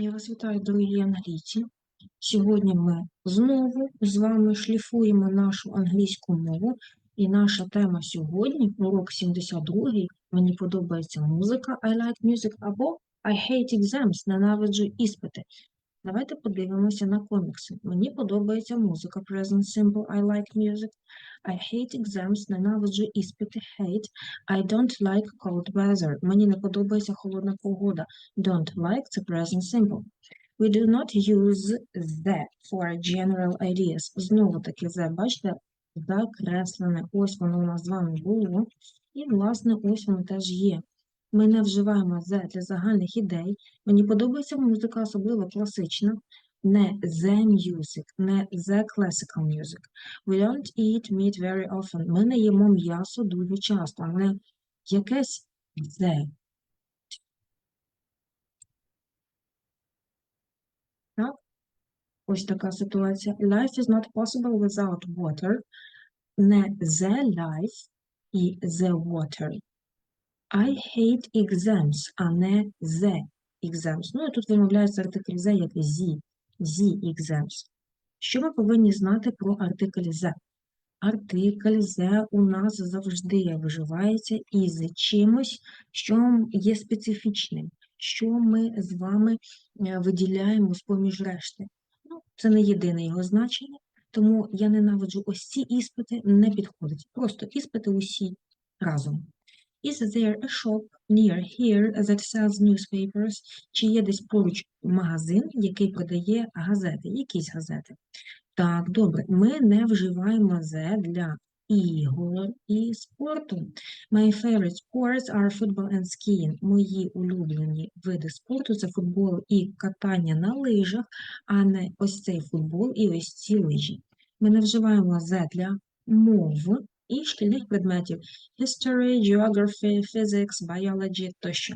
Я вас вітаю, дорогі англійці. Сьогодні ми знову з вами шліфуємо нашу англійську мову. І наша тема сьогодні, урок 72, мені подобається музика, I like music, або I hate exams, ненавиджу іспити. Давайте подивимося на комікси. Мені подобається музика, present simple, I like music. I hate exams, ненавиджу іспити, hate. I don't like cold weather. Мені не подобається холодна погода. Don't like – це present simple. We do not use the for general ideas. Знову таки the, бачите, закреслене. Ось воно у нас з вами було. І, власне, ось воно теж є. Ми не вживаємо the для загальних ідей. Мені подобається музика, особливо класична. Не the music, не the classical music. We don't eat meat very often. Ми не їмо м'ясо дуже часто, не якесь the. Так? Ось така ситуація. Life is not possible without water. Не the life і the water. I hate exams, а не the exams. Ну і тут вимовляється артикль the як зі, зі exams. Що ми повинні знати про артикль the? Артикль the у нас завжди виживається із чимось, що є специфічним, що ми з вами е, виділяємо з-поміж решти. Ну, це не єдине його значення, тому я ненавиджу ось ці іспити, не підходить. Просто іспити усі разом. Is there a shop near here that sells newspapers? Чи є десь поруч магазин, який продає газети, якісь газети? Так, добре, ми не вживаємо «the» для ігор і спорту. My favorite sports are football and skiing. Мої улюблені види спорту це футбол і катання на лижах, а не ось цей футбол і ось ці лижі. Ми не вживаємо «the» для мов і шкільних предметів history, geography, physics, biology тощо.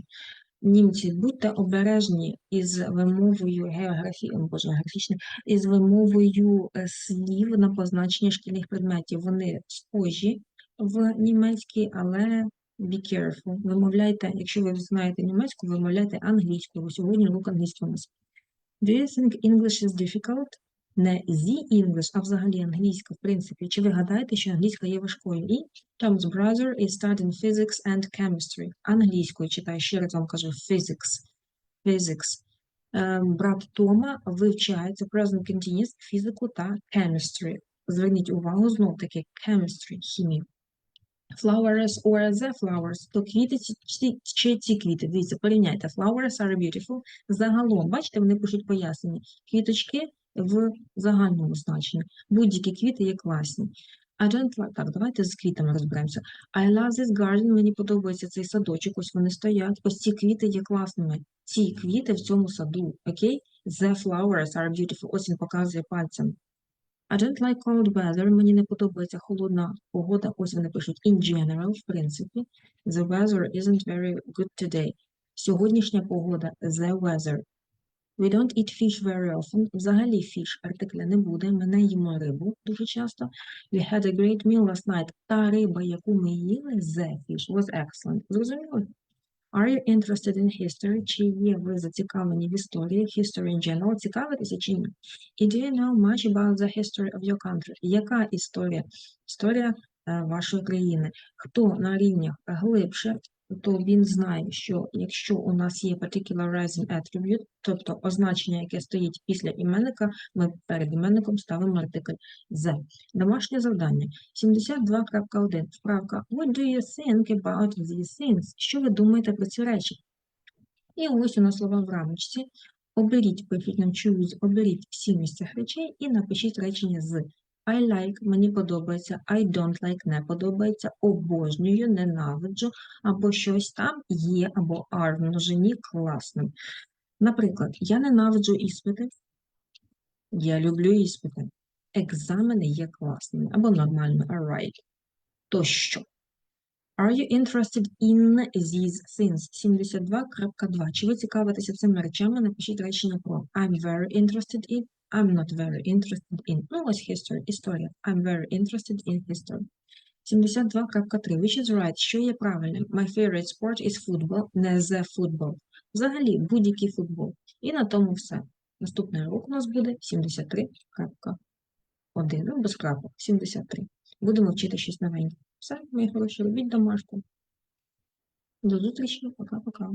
Німці, будьте обережні із вимовою географії, боже, географічне, із вимовою е, слів на позначення шкільних предметів. Вони схожі в німецькій, але be careful. Вимовляйте, якщо ви знаєте німецьку, вимовляйте англійську, бо сьогодні урок англійського. Do you think English is difficult? Не the English, а взагалі англійська, в принципі. Чи ви гадаєте, що англійська є важкою? І Tom's brother is studying physics and chemistry. Англійською читаю, ще раз вам кажу physics. Physics. Ем, Брат Тома вивчає, це present continuous, фізику та chemistry. Зверніть увагу знов таки chemistry, хімію. Flowers or the flowers, то квіти чи ці квіти. Дивіться, порівняйте. Flowers are beautiful. Загалом, бачите, вони пишуть пояснення. Квіточки в загальному значенні. Будь-які квіти є класні. I don't like... Так, давайте з квітами розберемося. I love this garden, мені подобається цей садочок, ось вони стоять. Ось ці квіти є класними. Ці квіти в цьому саду, окей? The flowers are beautiful. Ось він показує пальцем. I don't like cold weather, мені не подобається холодна погода. Ось вони пишуть in general, в принципі. The weather isn't very good today. Сьогоднішня погода, the weather. We don't eat fish very often. Взагалі fish артикля не буде. Ми не їмо рибу дуже часто. We had a great meal last night. Та риба, яку ми їли, the fish, was excellent. Зрозуміли? Are you interested in history? Чи є ви зацікавлені в історії, history in general? Цікавитеся чи ні? І do you know much about the history of your country? Яка історія? Історія е, вашої країни. Хто на рівнях глибше, то він знає, що якщо у нас є particularizing attribute, тобто означення, яке стоїть після іменника, ми перед іменником ставимо артикль the. Домашнє завдання. 72.1. Вправка. What do you think about these things? Що ви думаєте про ці речі? І ось у нас слова в рамочці. Оберіть, пишіть нам choose, оберіть всі місця речей і напишіть речення з I like, мені подобається, I don't like, не подобається, обожнюю, ненавиджу, або щось там є, або are в множині класним. Наприклад, я ненавиджу іспити, я люблю іспити. Екзамени є класними, або нормально, alright. Тощо. Are you interested in these things? 72.2. Чи ви цікавитеся цими речами? Напишіть речення про I'm very interested in, I'm not very interested in. Ну, ось history, історія. I'm very interested in history. 72.3. Which is right? Що є правильним? My favorite sport is football, не the football. Взагалі, будь-який футбол. І на тому все. Наступний урок у нас буде 73.1. Ну, без крапок, 73. Будемо вчити щось новеньке. Все, мої хороші, робіть домашку. До зустрічі, пока-пока.